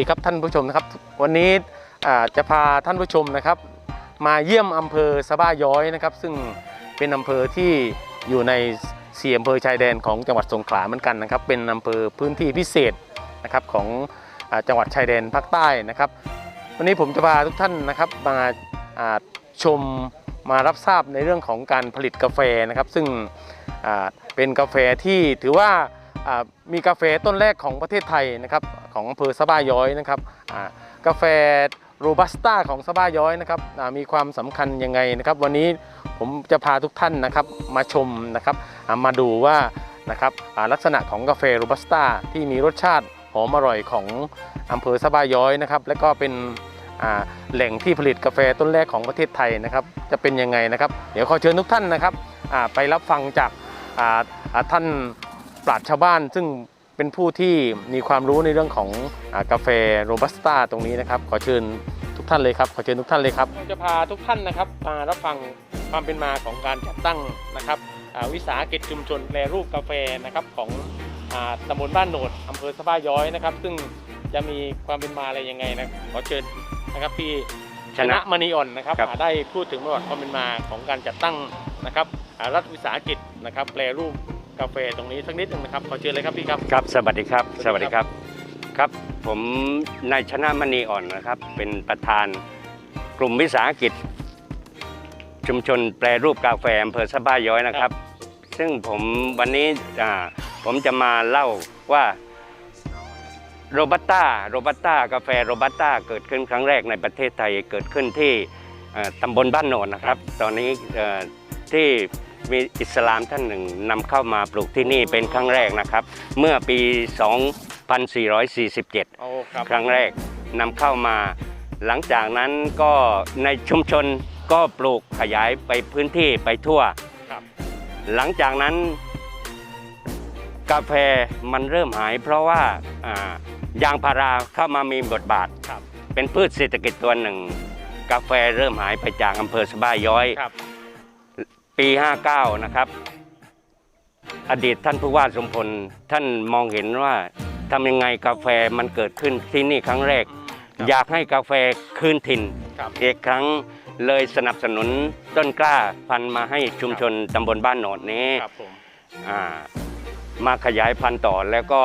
ดีครับท่านผู้ชมนะครับ วันนี้จะพาท่านผู้ชมนะครับ มาเยี่ยมอำเภอสะบ้าย้อยนะครับ ซึ่งเป็นอำเภอที่อยู่ในสี่อำเภอชายแดนของจังหวัดสงขลาเหมือนกันนะครับ เป็นอำเภอพื้นที่พิเศษนะครับของอจังหวัดชายแดนภาคใต้นะครับ วันนี้ผมจะพาทุกท่านนะครับมาชมมารับทราบในเรื่องของการผลิตกาแฟนะครับ ซึ่งเป็นกาแฟที่ถือว่า มีกาแฟต้นแรกของประเทศไทยนะครับของอำเภอสะบ้าย้อยนะครับกาแฟโรบัสต้าของสะบ้าย้อยนะครับมีความสำคัญยังไงนะครับ วันนี้ผมจะพาทุกท่านนะครับมาชมนะครับมาดูว่านะครับลักษณะของกาแฟโรบัสต้าที่มีรสชาติหอมอร่อยของอำเภอสะบ้าย้อยนะครับและก็เป็นแหล่งที่ผลิตกาแฟต้นแรกของประเทศไทยนะครับ จะเป็นยังไงนะครับ เดี๋ยวขอเชิญทุกท่านนะครับไปรับฟังจากท่าน ปราชญ์ชาวบ้าน ซึ่งเป็นผู้ที่มีความรู้ในเรื่องของอากาแฟโรบัสต้าตรงนี้นะครับขอเชิญทุกท่านเลยครับขอเชิญทุกท่านเลยครับจะพาทุกท่านนะครับมารับฟังความเป็นมาของการจัดตั้งนะครับอ่าวิสาหกิจชุมชนแปรรูปกาแฟนะครับของอ่าตำบลบ้านโหนดอำเภอสะบ้าย้อยนะครับ ซึ่งจะมีความเป็นมาอะไรยังไงนะขอเชิญนะครับพี่ชชนะนะมณีอ่อนนะครับครับอ่าได้พูดถึงประวัติความเป็นมาของการจัดตั้งนะครับอ่ารัฐวิสาหกิจนะครับแปรรูป กาแฟตรงนี้สักนิดหนึ่งนะครับขอเชิญเลยครับพี่ครับ ครับ สวัสดีครับสสวัวัสสดีดีคครัรับบครับ ผมนายชนะมณีอ่อนนะครับ เป็นประธานกลุ่มวิสาหกิจ ชุมชนแปรรูปกาแฟอำเภอสะบ้าย้อยนะครับ ซึ่งผมวันนี้อ่าผมจะมาเล่าว่าโรบัสต้าโรบัสต้ากาแฟโรบัสต้าเกิดขึ้นครั้งแรกในประเทศไทยเกิดขึ้นที่เอ่อตำบลบ้านโหนนนะครับ ตอนนี้เอ่อที่ มีอิสลามท่านหนึ่งนำเข้ามาปลูกที่นี่เป็นครั้งแรกนะครับ เมื่อปี 2447 โอ้ครับครั้งแรกนำเข้ามา หลังจากนั้นก็ในชุมชนก็ปลูกขยายไปพื้นที่ไปทั่ว ครับหลังจากนั้น กาแฟมันเริ่มหายเพราะว่าอ่ายางพาราเข้ามามีบทบาท ครับเป็นพืชเศรษฐกิจตัวหนึ่ง กาแฟเริ่มหายไปจากอำเภอสะบ้าย้อย ครับ ปี 59 นะครับ อดีตท่านผู้ว่าสมพลท่านมองเห็นว่าทำยังไงกาแฟมันเกิดขึ้นที่นี่ครั้งแรกครับอยากให้กาแฟคืนถิ่นครับอีกครั้งเลยสนับสนุนต้นกล้าพันธุ์มาให้ชุมชนตำบลบ้านโหนดนี้ครับผมอ่ามาขยายพันธุ์ต่อแล้วก็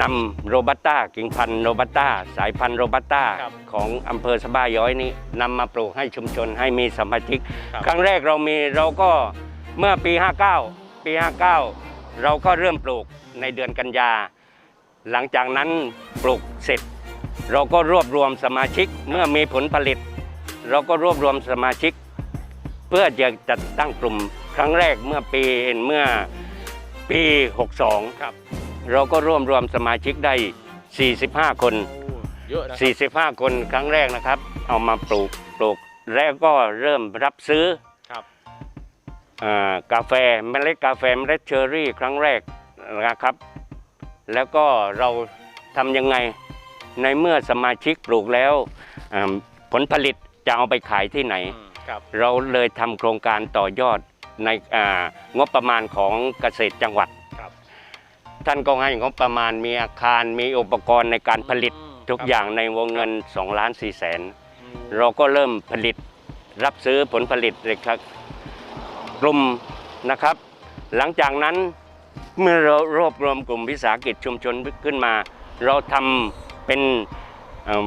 นำโรบัสต้ากิ่งพันธุ์โรบัสต้าสายพันธุ์โรบัสต้าของอำเภอสะบ้าย้อยนี้นำมาปลูกให้ชุมชนให้มีสมาชิก ครับ ครั้งแรกเรามีเราก็เมื่อปี 59 ปี 59 เราก็เริ่มปลูกในเดือนกันยา หลังจากนั้นปลูกเสร็จ เราก็รวบรวมสมาชิกเมื่อมีผลผลิต เราก็รวบรวมสมาชิก เพื่อจะจัดตั้งกลุ่มครั้งแรกเมื่อปีเมื่อปี 62 ครับ เราก็รวบรวมสมาชิกได้ 45 คนโอ้เยอะนะครับ45 คนครั้งแรกนะครับ เอามาปลูกปลูกแล้วก็เริ่มรับซื้อครับอ่ากาแฟเมล็ดกาแฟเมล็ดเชอร์รี่ ครั้งแรกนะครับ แล้วก็เราทำยังไงในเมื่อสมาชิกปลูกแล้วอ่าผลผลิตจะเอาไปขายที่ไหน อืมครับเราเลยทำโครงการต่อยอดในอ่างบประมาณของเกษตรจังหวัดครับ ท่านก็ให้งบประมาณมีอาคารมีอุปกรณ์ในการผลิตอืมทุกครับอย่างในวงเงิน2ล้าน4แสนอืมเราก็เริ่มผลิตรับซื้อผลผลิตเลยครับกลุ่มนะครับ หลังจากนั้นเมื่อเรารวบรวมกลุ่มวิสาหกิจชุมชนขึ้นมา เราทำเป็นเอ่อ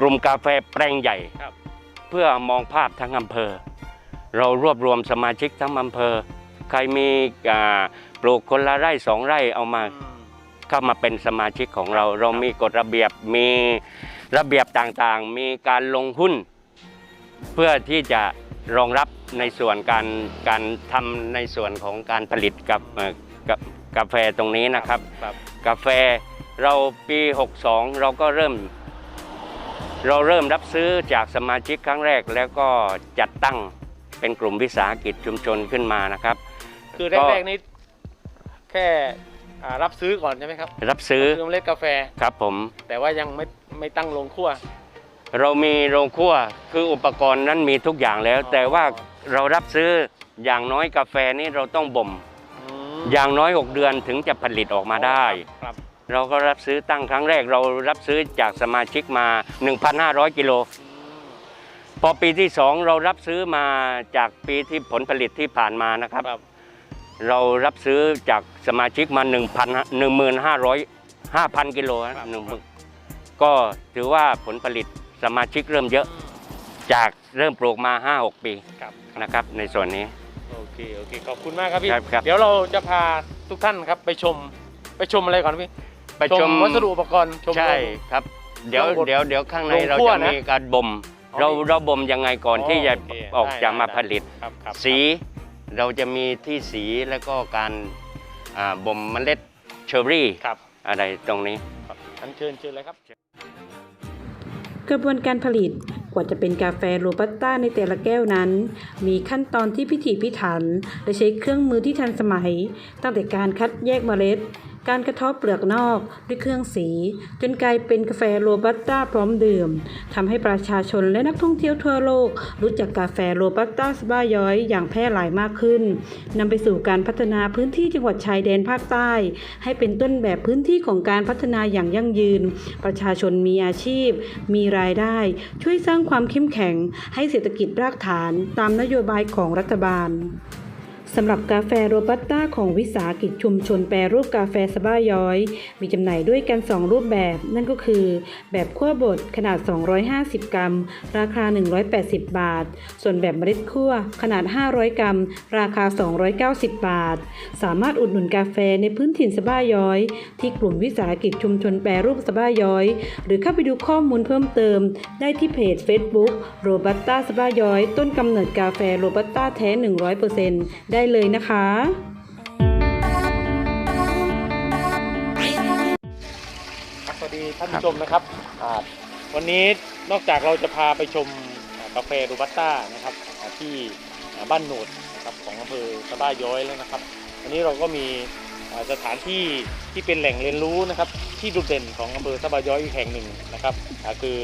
กลุ่มกาแฟแปลงใหญ่ครับเพื่อมองภาพทั้งอำเภอ เรารวบรวมสมาชิกทั้งอำเภอ ใครมีอ่า ปลูกคนละไร่สองไร่เอามาอืมเข้ามาเป็นสมาชิกของเรา เรามีกฎระเบียบมีระเบียบต่างๆ มีการลงหุ้น เพื่อที่จะรองรับในส่วนการการทำในส่วนของการผลิตกับเอ่อกับกาแฟตรงนี้นะครับครับ กาแฟเราปี 62 เราก็เริ่ม เราเริ่มรับซื้อจากสมาชิกครั้งแรกแล้วก็จัดตั้งเป็นกลุ่มวิสาหกิจชุมชนขึ้นมานะครับ คือก็แรกๆนี้ แค่อ่ารับซื้อก่อนใช่ไหมครับรับซื้อซื้อเมล็ดกาแฟ ครับผม แต่ว่ายังไม่ไม่ตั้งโรงคั่ว เรามีโรงคั่วคืออุปกรณ์นั้นมีทุกอย่างแล้ว อ๋อ แต่ว่าเรารับซื้ออย่างน้อยกาแฟนี่เราต้องบ่ม อืมอย่างน้อย 6 เดือนถึงจะผลิตออกมาได้ ครับเราก็รับซื้อตั้งครั้งแรก เรารับซื้อจากสมาชิกมา 1,500 กิโล พอปีที่ 2 เรารับซื้อมาจากปีที่ผลผลิตที่ผ่านมานะครับ ครับ เรารับซื้อจากสมาชิกมา1,000 1500 5,000 กิโลนะหนึ่งหมื่นก็ถือว่าผลผลิตสมาชิกเริ่มเยอะจากเริ่มปลูกมา 5-6 ปีครับนะครับในส่วนนี้ โอเคโอเคขอบคุณมากครับพี่ครับครับ เดี๋ยวเราจะพาทุกท่านครับไปชมไปชมอะไรก่อนพี่ไปชมวัสดุอุปกรณ์ชม ใช่โรงครับ เดี๋ยวโรงบดเดี๋ยวเดี๋ยวข้างในโรงเราคั่วจะนะมีการบ่มอ๋อเรามีเราบ่มยังไงก่อนอ๋อที่จะโอเคออกได้จะมาได้ผลิตครับครับสี เราจะมีที่สีแล้วก็การอ่าบ่มเมล็ดเชอร์รี่ครับอะไรตรงนี้ ครับอันเชิญเชิญเลยครับ กระบวนการผลิตกว่าจะเป็นกาแฟโรบัสต้าในแต่ละแก้วนั้น มีขั้นตอนที่พิถีพิถัน และใช้เครื่องมือที่ทันสมัย ตั้งแต่การคัดแยกเมล็ด การกระทบเปลือกนอกด้วยเครื่องสี จนกลายเป็นกาแฟโรบัสต้าพร้อมดื่มทำให้ประชาชนและนักท่องเที่ยวทั่วโลก รู้จักกาแฟโรบัสต้าสบ้าย้อยอย่างแพร่หลายมากขึ้นนำไปสู่การพัฒนาพื้นที่จังหวัดชายแดนภาคใต้ ให้เป็นต้นแบบพื้นที่ของการพัฒนาอย่างยั่งยืน ประชาชนมีอาชีพ มีรายได้ ช่วยสร้างความเข้มแข็ง ให้เศรษฐกิจรากฐาน ตามนโยบายของรัฐบาล สำหรับกาแฟโรบัสต้าของวิสาหกิจชุมชนแปรรูปกาแฟสบ้าย้อย มีจำหน่ายด้วยกัน 2 รูปแบบ นั่นก็คือ แบบคั่วบดขนาด 250 กรัม ราคา 180 บาท ส่วนแบบเมล็ดคั่วขนาด 500 กรัม ราคา 290 บาท สามารถอุดหนุนกาแฟในพื้นถิ่นสบ้าย้อย ที่กลุ่มวิสาหกิจชุมชนแปรรูปสบ้าย้อย หรือเข้าไปดูข้อมูลเพิ่มเติม ได้ที่เพจ Facebook โรบัสต้าสบ้าย้อย ต้นกำเนิดกาแฟโรบัสต้าแท้ 100%ได้เลยนะคะ สวัสดีท่านผู้ชมนะครับวันนี้นอกจากเราจะพาไปชมกาแฟโรบัสต้านะครับที่บ้านโหนดนะครับของอำเภอสะบ้าย้อยแล้วนะครับ วันนี้เราก็มีสถานที่ที่เป็นแหล่งเรียนรู้นะครับ ที่โดดเด่นของอำเภอสะบ้าย้อยอีกแห่งหนึ่งนะครับคือ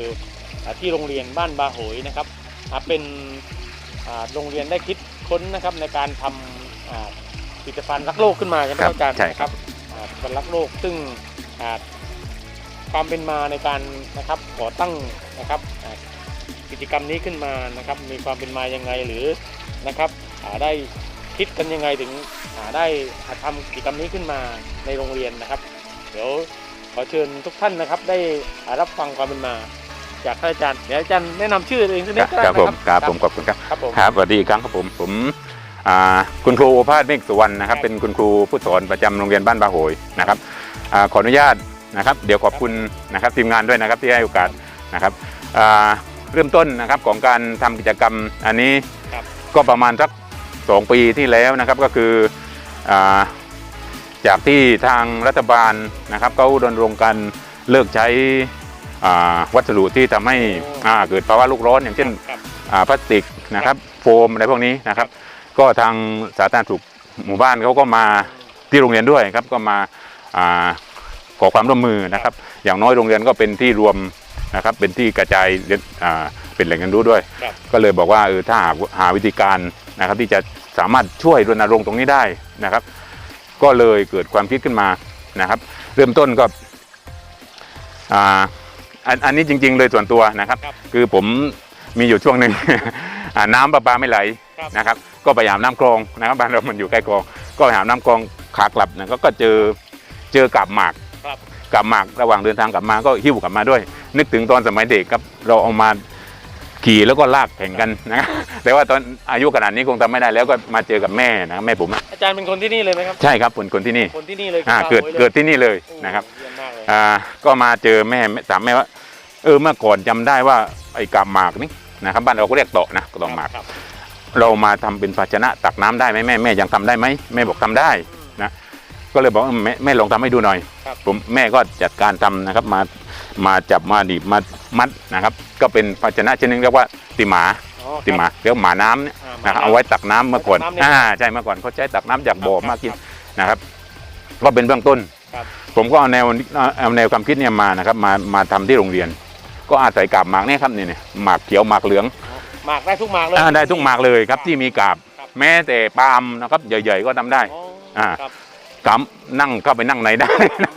ที่โรงเรียนบ้านบาโหยนะครับเป็นโรงเรียนได้คิด ค้นนะครับในการทำอ่าผลิตภัณฑ์รักโลกขึ้นมาใช่ไหมครับอาจารย์ใช่นะครับอ่าผลิตภัณฑ์รักโลกซึ่งอ่าความเป็นมาในการนะครับก่อตั้งนะครับอ่ากิจกรรมนี้ขึ้นมานะครับมีความเป็นมายังไงหรือนะครับอ่าได้คิดกันยังไงถึงอ่าได้ทำกิจกรรมนี้ขึ้นมาในโรงเรียนนะครับ เดี๋ยวขอเชิญทุกท่านนะครับได้อ่ารับฟังความเป็นมา จากท่านอาจารย์เดี๋ยวอาจารย์แนะนำชื่อตัวเองสักนิดก็ได้ครับนะผมครับผมขอบคุณครับ ครับผม ครับสวัสดีอีกครั้งครับผมผมอ่าคุณครูโอภาสเมฆสุวรรณนะครับครับเป็นคุณครูผู้สอนประจำโรงเรียนบ้านบาโหยนะครับอาขออนุญาตนะครับ เดี๋ยวขอบคุณนะครับทีมงานด้วยนะครับที่ให้โอกาสนะครับอ่าเริ่มต้นนะครับของการทำกิจกรรมอันนี้ครับ ก็ประมาณสักสองปีที่แล้วนะครับก็คืออาจากที่ทางรัฐบาลนะครับเขาดำรงการเลิกใช้อ่า วัสดุที่ทำให้อ่าเกิดภาวะโลกร้อนอย่างเช่นครับอ่าพลาสติกนะครับโฟมอะไรพวกนี้นะครับ ก็ทางสาธารณสุขหมู่บ้านเขาก็มาที่โรงเรียนด้วยครับก็มาอาขอความร่วมมือนะครับ อย่างน้อยโรงเรียนก็เป็นที่รวมนะครับเป็นที่กระจายเรียนอ่าเป็นแหล่งเรียนรู้ด้วยครับก็เลยบอกว่าเออถ้าหากหาวิธีการนะครับ ที่จะสามารถช่วยรณรงค์ตรงนี้ได้นะครับ ก็เลยเกิดความคิดขึ้นมานะครับ เริ่มต้นก็ อ่าอันอันนี้จริง ๆ เลยส่วนตัวนะครับ ครับคือผมมีอยู่ช่วงหนึ่ง อ่าน้ำประปาไม่ไหลครับ นะครับ ก็ไปหามน้ำคลองนะครับบ้านเรามันอยู่ใกล้คลอง ก็ไปหามน้ำคลองขากลับนะก็ก็เจอเจอกับหมาก ครับกับหมากระหว่างเดินทางกลับมาก็หิ้วกลับมาด้วย นึกถึงตอนสมัยเด็กครับเราเอามาขี่แล้วก็ลากแข่งกันนะ แต่ว่าตอนอายุขนาดนี้คงทำไม่ได้แล้วก็มาเจอกับแม่นะแม่ผมอะอาจารย์เป็นคนที่นี่เลยไหมครับ ใช่ครับผมคนที่นี่คนที่นี่เลยอ่าคือเกิดบาโหยลยเกิดที่นี่เลยโอ้นะครับเยี่ยมมากเลย อ่าก็มาเจอแม่ถามแม่ว่าเออเมื่อก่อนจำได้ว่าไอ้กาบหมากนี่นะครับบ้านเราก็เรียกโตะนะกาบหมากครับเรามาทำเป็นภาชนะตักน้ำได้ไหมแม่แม่ยังทำได้ไหมแม่บอกทำได้นะก็เลยบอกเออแม่แม่ลองทำให้ดูหน่อยครับผมแม่ก็จัดการทำนะครับมามาจับมาดีบมามัดนะครับ ก็เป็นภาชนะชนิดเรียกว่าติหมาอ๋อติหมาเรียกว่าหมาน้ำเนี่ยอ่นะครับเอาไว้ตักน้ำเมื่อก่อนตักน้ำเนี่ยอ่าใช่เมื่อก่อนเขาใช้ตักน้ำจากบ่อครับมากินครับนะครับก็เป็นเบื้องต้นครับผมก็เอาแนวเอาแนวความคิดเนี่ยมานะครับมามาทำที่โรงเรียน ก็อาศัยกาบหมากเนี่ยครับนี่เนี่ยหมากเขียวหมากเหลืองหมากได้ทุกหมากเลย อ่าได้ทุกหมากเลยครับที่มีกาบ ครับ แม้แต่ปาล์มนะครับใหญ่ ๆ ก็ทำได้ อ๋ออ่า ครับกำนั่งเข้าไปนั่งไหนได้นะ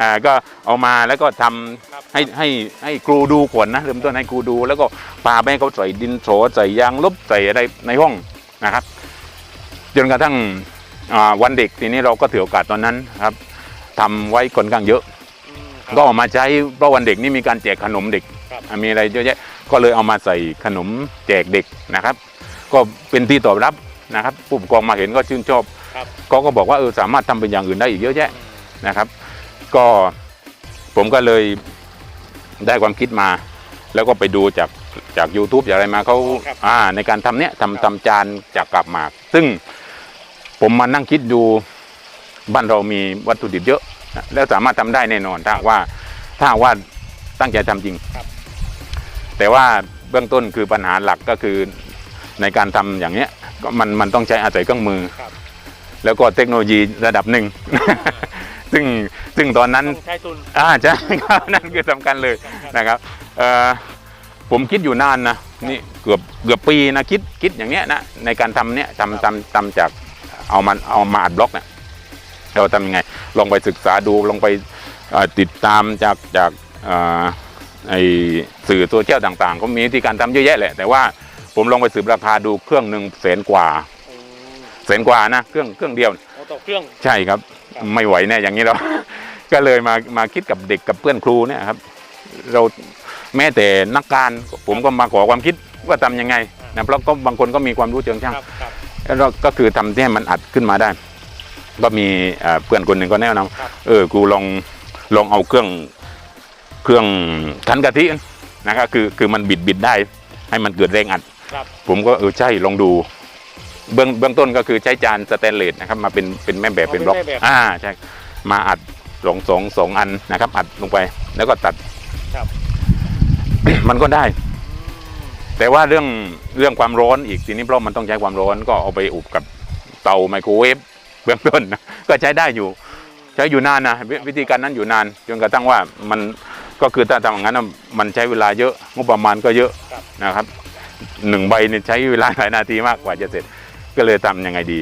อ่าก็เอามาแล้วก็ทำครับให้ให้ให้ครูดูก่อนนะเริ่มต้นให้ครูดู แล้วก็พาไปให้เขาใส่ดินโสใส่ยางลบใส่อะไรในห้องนะครับ จนกระทั่งอ่าวันเด็กทีนี้เราก็ถือโอกาสตอนนั้นครับทำไว้ค่อนข้างเยอะอืมครับ ก็เอามาใช้เพราะวันเด็กนี่มีการแจกขนมเด็กครับอะมีอะไรเยอะแยะก็เลยเอามาใส่ขนมแจกเด็กนะครับ ก็เป็นที่ตอบรับนะครับผู้ปกครองมาเห็นก็ชื่นชอบครับเขาก็บอกว่าเออสามารถทำเป็นอย่างอื่นได้อีกเยอะแยะนะครับ ก็ผมก็เลยได้ความคิดมา แล้วก็ไปดูจากจาก YouTube จากอะไรมาเขาครับอ่าในการทำเนี้ยครับทำทำจานจากกาบหมาก ซึ่งผมมานั่งคิดดูบ้านเรามีวัตถุดิบเยอะนะ แล้วสามารถทำได้แน่นอนถ้าหากว่าถ้าหากว่าตั้งใจทำจริงครับ แต่ว่าเบื้องต้นคือปัญหาหลักก็คือในการทำอย่างเนี้ยก็มันมันต้องใช้อาศัยเครื่องมือครับแล้วก็เทคโนโลยีระดับหนึ่ง ซึ่งซึ่งตอนนั้นต้องใช้ทุนอ่าใช่ครับนั่นคือสำคัญเลยนะครับเอ่อผมคิดอยู่นานนะนี่เกือบเกือบปีนะคิดคิดอย่างเนี้ยนะในการทำเนี้ยทำทำทำจากเอามันเอามาอัดบล็อกเนี่ย เราทำยังไง ลองไปศึกษาดูลองไปเอ่อติดตามจากจากเอ่อไอสื่อโซเชียลต่างๆเขามีวิธีการทำเยอะแยะแหละ แต่ว่าผมลองไปสืบราคาดูเครื่องหนึ่งแสนกว่าอืมแสนกว่านะเครื่องเครื่องเดียวเอาต่อเครื่องใช่ครับครับ ไม่ไหวแน่อย่างนี้เราก็เลยมามาคิดกับเด็กกับเพื่อนครูเนี่ยครับ เราแม้แต่นักการผมก็มาขอความคิดว่าทำยังไงนะเพราะก็บางคนก็มีความรู้เชิงช่างครับครับแล้วเราก็คือทำที่ให้มันอัดขึ้นมาได้ ก็มีเอ่อเพื่อนคนหนึ่งก็แนะนำครับเออครูลองลองเอาเครื่องเครื่องคั้นกะทินะครับคือคือมันบิดบิดได้ ให้มันเกิดแรงอัดครับผมก็เออใช่ลองดู เบื้องเบื้องต้นก็คือใช้จานสแตนเลสนะครับมาเป็นเป็นแม่แบบเป็นบล็อกเป็นแม่แบบอ่าใช่มาอัดสองสองสองอันนะครับ อัดลงไปแล้วก็ตัดครับมันก็ได้ แต่ว่าเรื่องเรื่องความร้อนอีกทีนี้เพราะมันต้องใช้ความร้อนก็เอาไปอุบกับเตาไมโครเวฟ เบื้องต้นนะก็ใช้ได้อยู่ ใช้อยู่นานนะวิวิธีการนั้นอยู่นานจนกระทั่งว่ามันก็คือถ้าทำอย่างนั้นน่ะมันใช้เวลาเยอะงบประมาณก็เยอะครับนะครับหนึ่งใบเนี่ยใช้เวลาหลายนาทีมากกว่าจะเสร็จ ก็เลยทำยังไงดี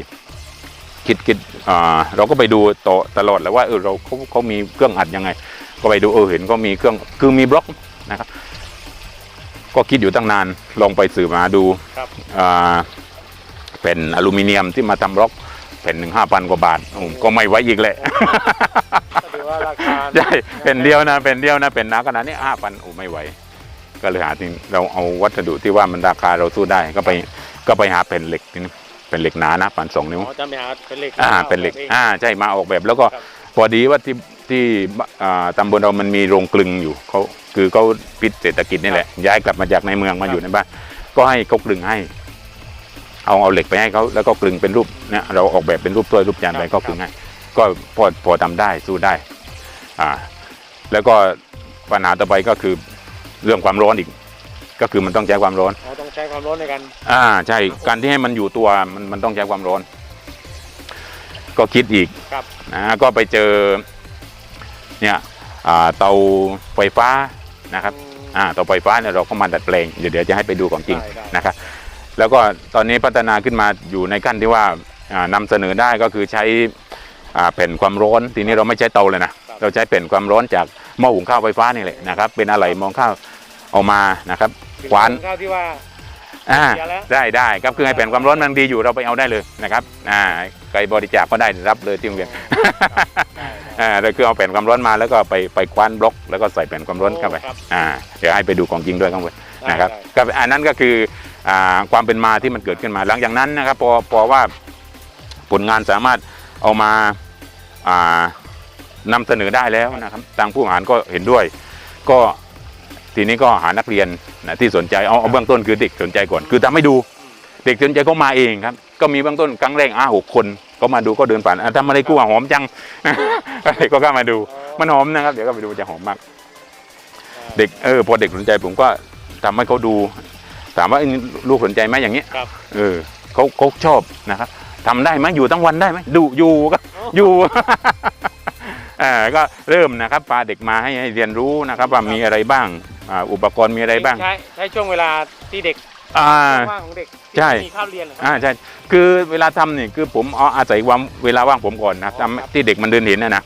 คิดคิดอ่าเราก็ไปดูต่อตลอดแล้วว่าเออเราเขาเขามีเครื่องอัดยังไง ก็ไปดูเออเห็นก็มีเครื่องคือมีบล็อกนะครับ ก็คิดอยู่ตั้งนานลองไปสืบมาดูครับอ่าเป็นอลูมิเนียมที่มาทำบล็อกแผ่นหนึ่งห้าพันกว่าบาทโอ้โหก็ไม่ไหวอีกแหละก็ถือว่าราคาใช่เป็นเดียวนะเป็นเดียวนะเป็นหนาขนาดนี้ห้าพันโอ้ไม่ไหว ก็เลยหาที่เราเอาวัสดุที่ว่ามันราคาเราสู้ได้ก็ไปก็ไปหาแผ่นเหล็กนี่นะเป็นเหล็กหนานะปันสองนิ้วอ๋อจะไปหาเป็นเหล็กอ่าเป็นเหล็กองอ่าใช่มาออกแบบแล้วก็ครับพอดีว่าที่ที่อ่าตำบลเรามันมีโรงกลึงอยู่เขาคือเขาพิษเศรษฐกิจนี่แหละย้ายกลับมาจากในเมืองมาอยู่ในบ้านก็ให้เขากลึงให้ เอาเอาเหล็กไปให้เขาแล้วก็กลึงเป็นรูปเนี่ยเราออกแบบเป็นรูปถ้วยรูปจานไปก็กลึงให้ก็พอพอทำได้สู้ได้อ่าแล้วก็ปัญหาต่อไปก็คือเรื่องความร้อนอีก ก็คือมันต้องใช้ความร้อนอ๋อต้องใช้ความร้อนในการอ่าใช่การที่ให้มันอยู่ตัวมันมันต้องใช้ความร้อน ก็คิดอีกครับนะก็ไปเจอเนี่ยอ่าเตาไฟฟ้านะครับอ่าเตาไฟฟ้าเนี่ยเราก็มาดัดแปลงเดี๋ยวเดี๋ยวจะให้ไปดูของจริงได้ได้นะครับ แล้วก็ตอนนี้พัฒนาขึ้นมาอยู่ในขั้นที่ว่าอ่านำเสนอได้ก็คือใช้อ่าแผ่นความร้อน ทีนี้เราไม่ใช้เตาเลยนะเราใช้แผ่นความร้อนจากหม้อหุงข้าวไฟฟ้านี่แหละนะครับ เป็นอะไรมองข้าวเอามานะครับขวานข้าวที่ว่าอ่าเสียแล้วได้ได้ครับคือให้แผ่นความร้อนมันดีอยู่เราไปเอาได้เลยนะครับอ่าใครบริจาคก็ได้รับเลยที่โรงเรียนได้อ่าเราคือเอาแผ่นความร้อนมาแล้วก็ไปไปคว้านบล็อก แล้วก็ใส่แผ่นความร้อนเข้าไปโครับอ่าเดี๋ยวให้ไปดูของจริงด้วยข้างบนได้นะครับได้ก็อันนั้นก็คืออ่าความเป็นมาที่มันเกิดขึ้นมา หลังจากนั้นนะครับพอพอว่าผลงานสามารถเอามาอ่านำเสนอได้แล้วนะครับทางผู้บริหารก็เห็นด้วย ก็ทีนี้ก็หานักเรียนนะที่สนใจเอาเอาเบื้องต้นคือเด็กสนใจก่อน คือทำให้ดูเด็กสนใจก็มาเองครับ ก็มีเบื้องต้นครั้งแรกอะหกคน ก็มาดูก็เดินผ่านอะทำอะไรกูอะหอมจังอะไรก็เข้ามาดูมันหอมนะครับ เดี๋ยวก็ไปดูจะหอมมาก เด็กเออพอเด็กสนใจผมก็ทำให้เขาดู ถามว่าเอ้ยลูกสนใจไหมอย่างเงี้ยครับ เออเขาเขาชอบนะครับทำได้ไหมอยู่ทั้งวันได้ไหมดูอยู่ก็อ๋ออยู่อ่าก็เริ่มนะครับพาเด็กมาให้ให้เรียนรู้นะครับว่าครับมีอะไรบ้างอ่าอุปกรณ์มีอะไรบ้าง ใช้ใช้ช่วงเวลาที่เด็กอ่า ว่างของเด็กที่ใช่ มีข้าวเรียนเหรอครับ อ่าใช่คือเวลาทำนี่คือผมเอาอาศัยความเวลาว่างผมก่อนนะทำที่เด็กมันเดินเห็นนะนะ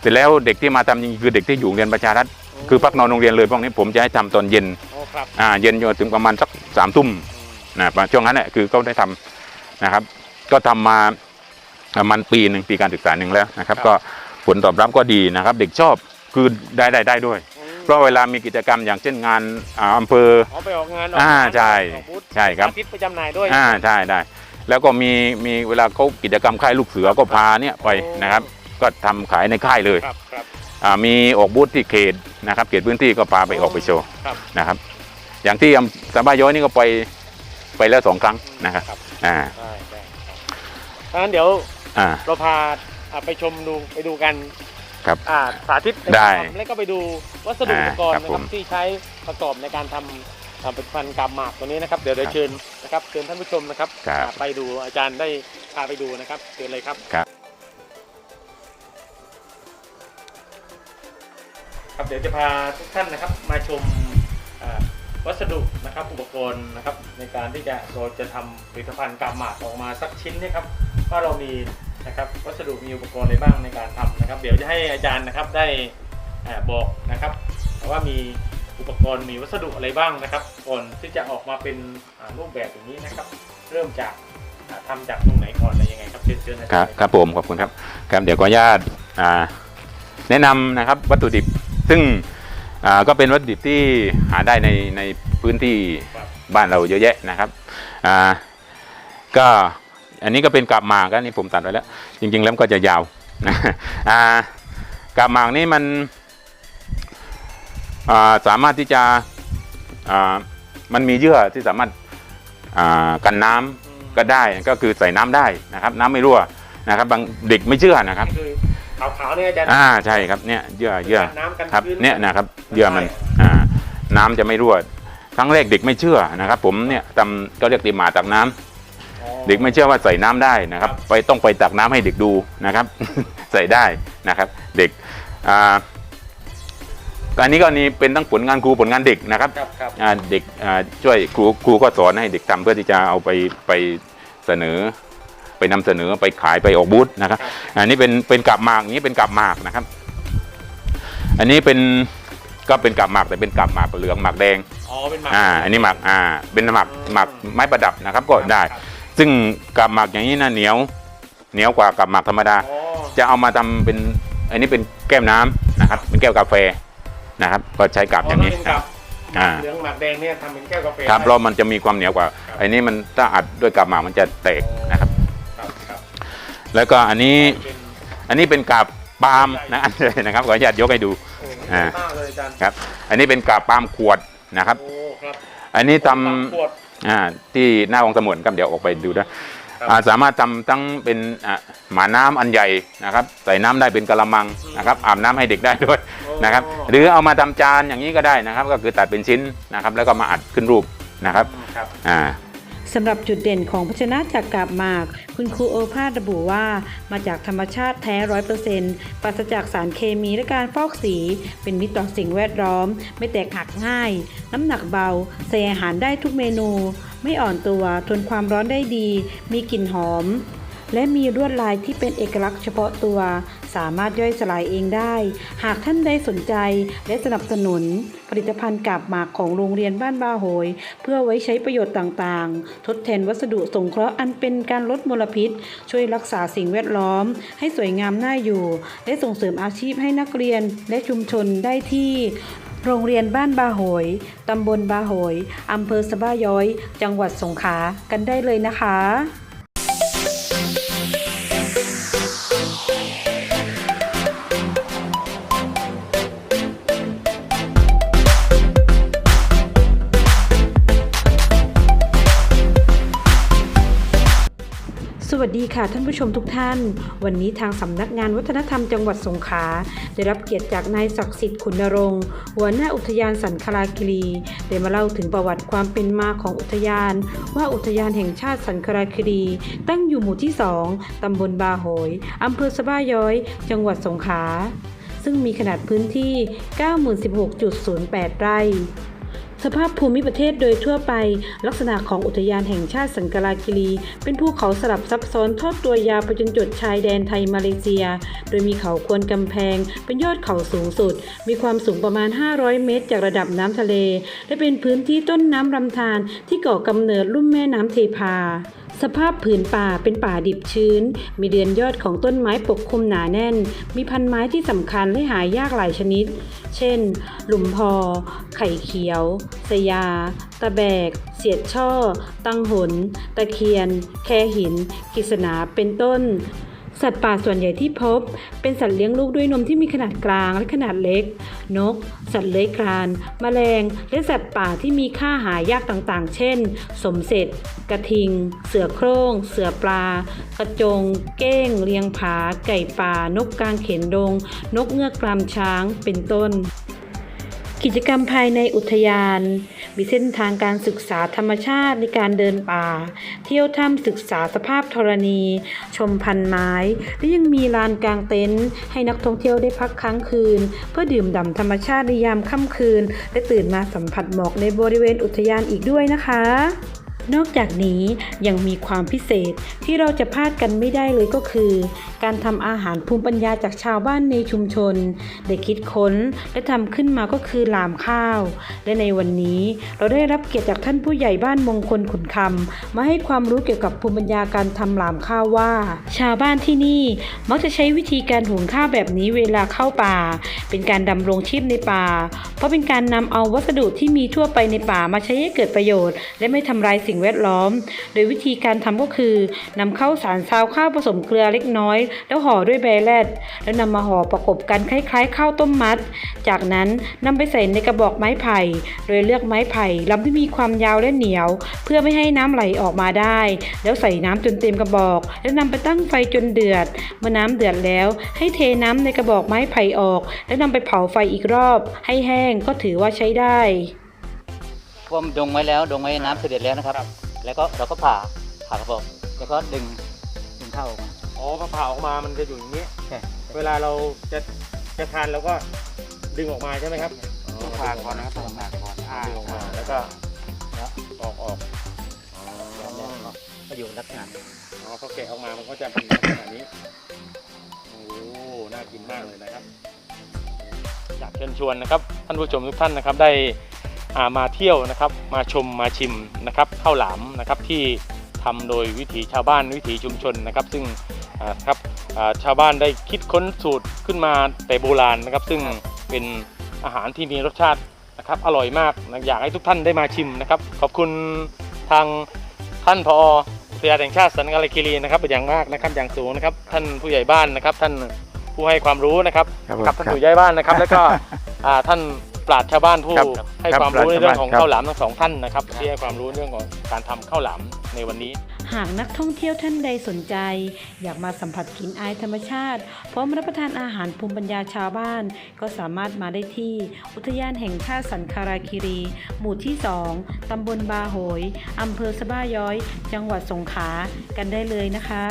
เสร็จแล้วเด็กที่มาทำจริงๆคือเด็กที่อยู่โรงเรียนประชารัฐ คือพักนอนโรงเรียนเลยพวกนี้ผมจะให้ทำตอนเย็นโอ้ครับอ่าเย็นจนถึงประมาณสักสามทุ่มนะประมาณช่วงนั้นแหละคือเขาได้ทำนะครับ ก็ทำมาประมาณปีหนึ่งปีการศึกษาหนึ่งแล้วนะครับ ก็ผลตอบรับก็ดีนะครับ เด็กชอบคือได้ได้ได้ด้วย เพราะเวลามีกิจกรรมอย่างเช่นงานอ่าอำเภออ๋อไปออกงานอ่าใช่ออกบูธใช่ครับสาธิตประจำหน่ายด้วยอ่าใช่ได้แล้วก็มีมีเวลาเขากิจกรรมค่ายลูกเสือก็พาเนี่ยไปโอ้นะครับ ก็ทำขายในค่ายเลยครับครับอ่า มีออกบูธที่เขตนะครับเขตพื้นที่ก็พาไปออกไปโชว์ครับนะครับ อย่างที่อำสามบ้าย้อยนี่ก็ไปไปแล้วสองครั้งนะครับครับอ่าได้ได้ครับงั้นเดี๋ยวอ่าเราพาอ่าไปชมดูไปดูกันครับอ่าสาธิตในได้การทำแล้วก็ไปดูวัสดุอ่าอุปกรณ์ครับนะผครับมที่ใช้ประกอบในการทำอ่าผลิตภัณฑ์กาบหมากตัวนี้นะครับเดี๋ยวเดี๋ยวครับเชิญนะครับเชิญท่านผู้ชมนะครับครับอ่าไปดูอาจารย์ได้พาไปดูนะครับเชิญเลยครับ ครับเดี๋ยวจะพาทุกท่านนะครับมาชมวัสดุนะครับอุปกรณ์นะครับในการที่จะเราจะทำผลิตภัณฑ์กาบหมากออกมาสักชิ้นนะครับว่าเรามีนะครับวัสดุมีอุปกรณ์อะไรบ้างในการทำนะครับ เดี๋ยวจะให้อาจารย์นะครับได้บอกนะครับว่ามีอุปกรณ์มีวัสดุอะไรบ้างนะครับก่อนที่จะออกมาเป็นรูปแบบอย่างนี้นะครับ เริ่มจากอ่าทำจากตรงไหนก่อนอะไรยังไงครับเชิญเชิญครับครับผมขอบคุณครับครับเดี๋ยวขออนุญาตอ่าแนะนำนะครับวัตถุดิบ ซึ่งก็เป็นวัตถุดิบที่หาได้ในในพื้นที่บ้านเราเยอะแยะนะครับอ่าก็อันนี้ก็เป็นกาบหมากอันนี้ผมตัดไว้แล้ว จริง ๆ แล้วก็จะยาวนะอ่ากาบหมากนี่มันอ่าสามารถที่จะอ่ามันมีเยื่อที่สามารถอ่ากันน้ำก็ได้ก็คือใส่น้ำได้นะครับ น้ำไม่รั่วนะครับบางเด็กไม่เชื่อนะครับ ขาวๆเนี่ยอาจารย์ อ่าใช่ครับเนี่ยเยื่อเยื่อน้ำกันครับชื้เนี่ยนะครับเยื่อมันอ่าน้ำจะไม่รั่วครั้งแรกเด็กไม่เชื่อนะครับ ผมเนี่ยทำก็เรียกตีหมาตักน้ำอ๋อ เด็กไม่เชื่อว่าใส่น้ำได้นะครับ ครับ ไปต้องไปตักน้ำให้เด็กดูนะครับ ใส่ได้นะครับ เด็กอ่าอันนี้ก็นี่เป็นทั้งผลงานครูผลงานเด็กนะครับ ครับครับอ่าเด็กอ่าช่วยครูครูก็สอนให้เด็กทำเพื่อที่จะเอาไปไปเสนอ ไปนำเสนอไปขายไปออกบูธนะครับครับ อันนี้เป็นเป็นกับหมากนี้เป็นกับหมากนะครับ อันนี้เป็นก็เป็นกับหมากแต่เป็นกับหมากเหลืองหมากแดงอ๋อเป็นหมากอ่าอันนี้หมากอ่าเป็นหมากหมากไม้ประดับนะครับก็ได้ครับซึ่งกับหมากอย่างนี้นะเหนียวเหนียวกว่ากับหมากธรรมดาอ๋อจะเอามาทำเป็นอันนี้เป็นแก้วน้ำนะครับ เป็นแก้วกาแฟนะครับ ก็ใช้กับอย่างนี้เป็นกับอ่าเหลืองหมากแดงเนี่ยทำเป็นแก้วกาแฟครับเพได้ราะมันจะมีความเหนียวกว่าไอ้นี้มันถ้าอัดด้วยกับหมากมันจะแตกนะครับครับครับ แล้วก็อันนี้เป็นอันนี้เป็นกาบปาล์มนะอันเลยนะครับขออนุญาตยกให้ดูโอ้อ่ามากเลยอาจารย์ครับ อันนี้เป็นกาบปาล์มขวดนะครับ โอ้ครับอันนี้ทปากขวดำอ่าที่หน้าองค์สมุนครับเดี๋ยวออกไปดูนะครับอ่าสามารถทำทั้งเป็นอ่าหมาน้ำอันใหญ่นะครับ ใส่น้ำได้เป็นกะละมังนะครับ อาบน้ำให้เด็กได้ด้วยนะครับ หรือเอามาทำจานอย่างนี้ก็ได้นะครับ ก็คือตัดเป็นชิ้นนะครับ แล้วก็มาอัดขึ้นรูปนะครับครับ อ่า สำหรับจุดเด่นของภาชนะจากกาบหมาก คุณครูโอภาสระบุว่า มาจากธรรมชาติแท้ร้อยเปอร์เซ็นต์ปราศจากสารเคมีและการฟอกสี เป็นมิตรต่อสิ่งแวดล้อม ไม่แตกหักง่าย น้ำหนักเบาใส่อาหารได้ทุกเมนู ไม่อ่อนตัวทนความร้อนได้ดี มีกลิ่นหอม และมีลวดลายที่เป็นเอกลักษณ์เฉพาะตัว สามารถย่อยสลายเองได้ หากท่านใดสนใจและสนับสนุน ผลิตภัณฑ์กาบหมากของโรงเรียนบ้านบาโหย เพื่อไว้ใช้ประโยชน์ต่างๆ ทดแทนวัสดุสงเคราะห์อันเป็นการลดมลพิษ ช่วยรักษาสิ่งแวดล้อม ให้สวยงามน่าอยู่ และส่งเสริมอาชีพให้นักเรียนและชุมชนได้ที่โรงเรียนบ้านบาโหย ตำบลบาโหย อำเภอสะบ้าย้อย จังหวัดสงขลา กันได้เลยนะคะ วัสดีค่ะท่านผู้ชมทุกท่าน วันนี้ทางสำนักงานวัฒนธรรมจังหวัดสงขลาได้รับเกียรติจากนายศักดิ์สิทธิ์ขุนนรงค์หัวหน้าอุทยานสันคลาคิรีได้มาเล่าถึงประวัติความเป็นมาของอุทยาน ว่าอุทยานแห่งชาติสันคลาคิรีตั้งอยู่หมู่ที่ 2 ตำบลบาโหยอำเภอสะบ้าย้อย จังหวัดสงขลาซึ่งมีขนาดพื้นที่ 9016.08 ไร่ สภาพภูมิประเทศโดยทั่วไป ลักษณะของอุทยานแห่งชาติสังกลาคิรี เป็นภูเขาสลับซับซ้อนทอดตัวยาวไปจนจุดชายแดนไทยมาเลเซีย โดยมีเขาควนกำแพง เป็นยอดเขาสูงสุด มีความสูงประมาณ 500 เมตร จากระดับน้ำทะเล และเป็นพื้นที่ต้นน้ำลำธารที่ก่อกำเนิดลุ่มแม่น้ำเทพา สภาพผืนป่าเป็นป่าดิบชื้น มีเดือนยอดของต้นไม้ปกคลุมหนาแน่น มีพันไม้ที่สำคัญและหายากหลายชนิด เช่น หลุมพอ ไข่เขียว สยา ตะแบก เสียดช่อ ตังหน ตะเคียน แคหิน กิษณา เป็นต้น สัตว์ป่าส่วนใหญ่ที่พบ เป็นสัตว์เลี้ยงลูกด้วยนมที่มีขนาดกลางและขนาดเล็ก นก สัตว์เลื้อยคลาน แมลง และสัตว์ป่าที่มีค่าหายากต่างๆ เช่น สมเสร็จ กระทิง เสือโคร่ง เสือปลา กระจง เก้ง เลียงผา ไก่ป่า นกกางเขนดง นกเงือกกรามช้าง เป็นต้น กิจกรรมภายในอุทยาน มีเส้นทางการศึกษาธรรมชาติในการเดินป่า เที่ยวถ้ำศึกษาสภาพธรณี ชมพันไม้ และยังมีลานกลางเต็นท์ให้นักท่องเที่ยวได้พักค้างคืน เพื่อดื่มด่ำธรรมชาติในยามค่ำคืน และตื่นมาสัมผัสหมอกในบริเวณอุทยานอีกด้วยนะคะ นอกจากนี้ยังมีความพิเศษที่เราจะพลาดกันไม่ได้เลยก็คือ การทำอาหารภูมิปัญญาจากชาวบ้านในชุมชน ได้คิดค้นและทำขึ้นมาก็คือหลามข้าว และในวันนี้เราได้รับเกียรติจากท่านผู้ใหญ่บ้านมงคลขุนคำมาให้ความรู้เกี่ยวกับภูมิปัญญาการทำหลามข้าวว่า ชาวบ้านที่นี่มักจะใช้วิธีการหุงข้าวแบบนี้เวลาเข้าป่า เป็นการดำรงชีพในป่า เพราะเป็นการนำเอาวัสดุที่มีทั่วไปในป่ามาใช้ให้เกิดประโยชน์ และไม่ทำลายสิ่งแวดล้อม โดยวิธีการทำก็คือนำข้าวสารซาวข้าวผสมเกลือเล็กน้อย แล้วห่อด้วยใบแรดแล้วนำมาห่อประกบกันคล้ายๆ ข้าวต้มมัด จากนั้นนำไปใส่ในกระบอกไม้ไผ่ โดยเลือกไม้ไผ่ลำที่มีความยาวและเหนียว เพื่อไม่ให้น้ำไหลออกมาได้ แล้วใส่น้ำจนเต็มกระบอก แล้วนำไปตั้งไฟจนเดือด เมื่อน้ำเดือดแล้ว ให้เทน้ำในกระบอกไม้ไผ่ออก แล้วนำไปเผาไฟอีกรอบ ให้แห้งก็ถือว่าใช้ได้ ท่วมดงไว้แล้วดงไว้น้ำเสด็จแล้วนะครับ แล้วก็เราก็ผ่าผ่ากระบอกแล้วก็ดึงดึงเข้าออกมาอ๋อพอผ่าออกมามันจะอยู่อย่างนี้ ใช่เวลาเราจะจะทานเราก็ดึงออกมาใช่ไหมครับต้องผ่าก่อนนะครับต้องผ่าก่อนอ่าดึงออกมาแล้วก็แล้วออกออกอ๋อก็อยู่ลักษณะอ๋อพอแกะออกมามันก็จะเป็นลักษณะนี้โอ้น่ากินมากเลยนะครับอยากเชิญชวนนะครับท่านผู้ชมทุกท่านนะครับได้อ่า มาเที่ยวนะครับมาชมมาชิมนะครับข้าวหลามนะครับที่ทำโดยวิถีชาวบ้านวิถีชุมชนนะครับ ซึ่งอ่าครับอ่าชาวบ้านได้คิดค้นสูตรขึ้นมาแต่โบราณนะครับ ซึ่งเป็นอาหารที่มีรสชาตินะครับอร่อยมากนะอยากให้ทุกท่านได้มาชิมนะครับ ขอบคุณทางท่านพออุทยานแห่งชาติสันกาลคีรีนะครับเป็นอย่างมากนะครับอย่างสูงนะครับ ท่านผู้ใหญ่บ้านนะครับ ท่านผู้ให้ความรู้นะครับครับผมกับท่านครับผู้ใหญ่บ้านนะครับ แล้วก็อ่าท่าน ปราชญ์ชาวบ้านผู้ครับให้ครับความรู้ในเรื่องของครับ ข้าวหลามทั้งสองท่านนะครับที่ให้ความรู้เรื่องของการทำข้าวหลามในวันนี้ หากนักท่องเที่ยวท่านใดสนใจ อยากมาสัมผัสกลิ่นอายธรรมชาติ พร้อมรับประทานอาหารภูมิปัญญาชาวบ้าน ก็สามารถมาได้ที่ อุทยานแห่งชาติสันคาราคิรี หมู่ที่ 2 ตำบลบาโหย อำเภอสะบ้าย้อย จังหวัดสงขลากันได้เลยนะคะ